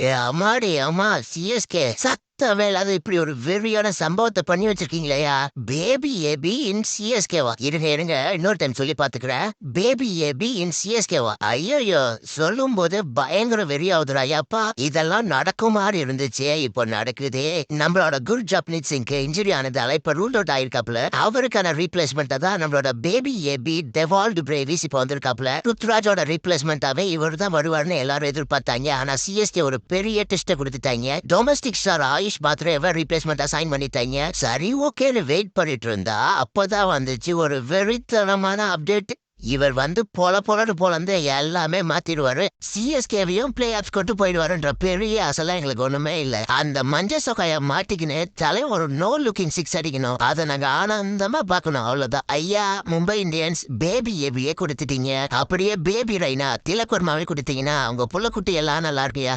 Eh, y amar y amar, si es que saca வேளாத இப்படி ஒரு வெறியான சம்பவத்தை பண்ணி வச்சிருக்கீங்களேயா? பேபி ஏபி இன் சிஎஸ்கேவா இருங்க இருங்க இன்னொரு டைம் சொல்லி பாத்துக்கிறேன் பேபி ஏபி இன் சிஎஸ்கேவா ஐயோ சொல்லும் போது பயங்கர வெறியாவுதுரா ஐயாப்பா. இதெல்லாம் நடக்கும் மாதிரி இருந்துச்சே இப்போ நடக்குதே. நம்மளோட குரு ஜப்னீத் சிங்க்கு இன்ஜுரி ஆனதால இப்ப ரூல் அவுட் ஆயிருக்காப்ல அவருக்கான ரீப்ளேஸ்மெண்ட் தான் நம்மளோட பேபி ஏபி டெவால்டு பிரேவிஸ் இப்போ வந்திருக்காப்ல ருத்ராஜோட ரீப்ளேஸ்மெண்டாவே இவர் தான் வருவார்னு எல்லாரும் எதிர்பார்த்தாங்க. ஆனா சிஎஸ்கே ஒரு பெரிய டெஸ்ட்டை கொடுத்துட்டாங்க. டொமஸ்டிக் ஸ்டார் ஆயுஷ் பாத்ரேவை ரீப்ளேஸ்மெண்ட் அசைன் பண்ணிட்டாங்க? சரி ஓகேன்னு வெயிட் பண்ணிட்டு இருந்தா அப்பதான் வந்துச்சு ஒரு வெறித்தனமான அப்டேட் இவர் வந்து பொல பொலன்னு பொலந்து எல்லாமே மாத்திடுவாரு. சிஎஸ்கேவையும் பிளே ஆப்ஸ் கொண்டு போயிடுவாருன்ற பெரிய ஆசைலாம் எங்களுக்கு ஒண்ணுமே இல்ல. அந்த மஞ்ச சொக்காய மாட்டிக்கின்னு தலை ஒரு நோ லுக்கிங் சிக்ஸ் அடிக்கணும். அதை நாங்க ஆனந்தமா பார்க்கணும். அவ்வளவுதான். ஐயா மும்பை இந்தியன்ஸ் பேபி ஏபியே கொடுத்துட்டீங்க. அப்படியே பேபி ரைனா திலக்குர்மாவே கொடுத்தீங்கன்னா உங்க புள்ளக்குட்டி எல்லாம் நல்லா இருக்கியா?